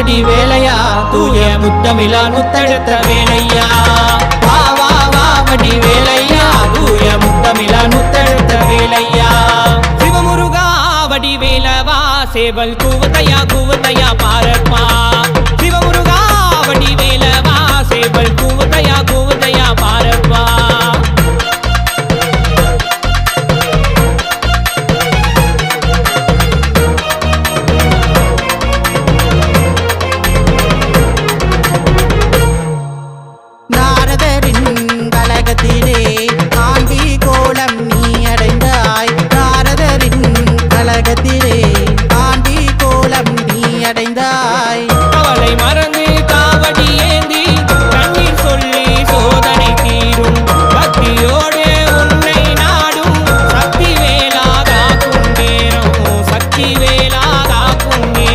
பாடி வேலையா? தூய முத்தமிழா முத்தெடுத்த வேலையா? வா வா வா வடி வேலையா? தூய முத்தமிழா முத்தெடுத்த வேலையா? சிவமுருகா வடி வேலவா? சேவல் கூவத்தையா கூவத்தையா பாரப்பா? சிவமுருகா வடி வேலவா? சேவல் கூவத்தையா பாரதரின் கலகத்திலே ஆண்டி கோலம் நீ அடைந்தாய். பாரதரின் கலகத்திலே ஆண்டி கோலம் நீ அடைந்தாய். அவளை மறந்து காவடி ஏந்தி கண்ணீர் சொல்லி சோதனை தீரும். பக்தியோடு உன்னை நாடும் சக்தி வேலா காக்கும் வேலா